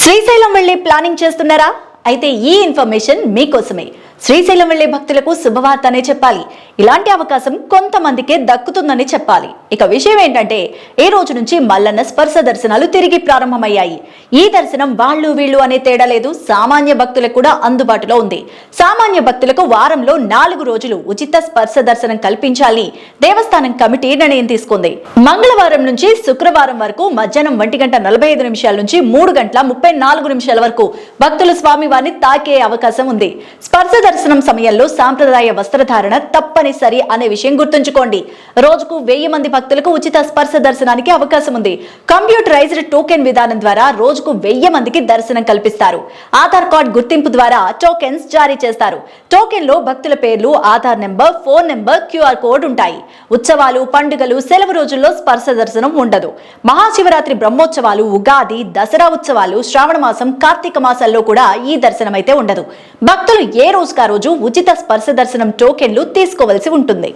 శ్రీశైలం వెళ్ళి ప్లానింగ్ చేస్తున్నారా? అయితే ఈ ఇన్ఫర్మేషన్ మీకోసమే. శ్రీశైలం వెళ్ళే భక్తులకు శుభవార్త అనే చెప్పాలి. ఇలాంటి అవకాశం కొంతమందికే దక్కుతుందని చెప్పాలి. ఇక విషయం ఏంటంటే ఏ రోజు నుంచి మల్లన్న స్పర్శ దర్శనాలు తిరిగి ప్రారంభమయ్యాయి. ఈ దర్శనం వాళ్ళు వీళ్ళు అనే తేడా లేదు. సామాన్య భక్తులకు కూడా అందుబాటులో ఉంది. సామాన్య భక్తులకు వారంలో నాలుగు రోజులు ఉచిత స్పర్శ దర్శనం కల్పించాలని దేవస్థానం కమిటీ నిర్ణయం తీసుకుంది. మంగళవారం నుంచి శుక్రవారం వరకు మధ్యాహ్నం ఒంటి గంట నలభై ఐదు నిమిషాల నుంచి మూడు గంటల ముప్పై నాలుగు నిమిషాల వరకు భక్తులు స్వామివారిని తాకే అవకాశం ఉంది. స్పర్శ దర్శనం సమయంలో సాంప్రదాయ వస్త్రధారణ తప్పనిసరి అనే విషయం గుర్తుంచుకోండి. రోజుకు వెయ్యి మంది భక్తులకు ఉచిత స్పర్శ దర్శనానికి అవకాశం ఉంది. కంప్యూటరైజ్డ్ టోకెన్ విధానం ద్వారా రోజుకు వెయ్యి మందికి దర్శనం కల్పిస్తారు. ఆధార్ కార్డ్ గుర్తింపు ద్వారా టోకెన్స్ జారీ చేస్తారు. టోకెన్లో భక్తుల పేర్లు Aadhaar number phone number QR code ఉంటాయి. ఉత్సవాలు పండుగలు సెలవు రోజుల్లో స్పర్శ దర్శనం ఉండదు. మహాశివరాత్రి బ్రహ్మోత్సవాలు ఉగాది దసరా ఉత్సవాలు శ్రావణ మాసం కార్తీక మాసాల్లో కూడా ఈ దర్శనం అయితే ఉండదు. భక్తులు ఏ రోజు రోజుకా రోజు ఉచిత స్పర్శ దర్శనం టోకెన్లు తీసుకోవాల్సి ఉంటుంది.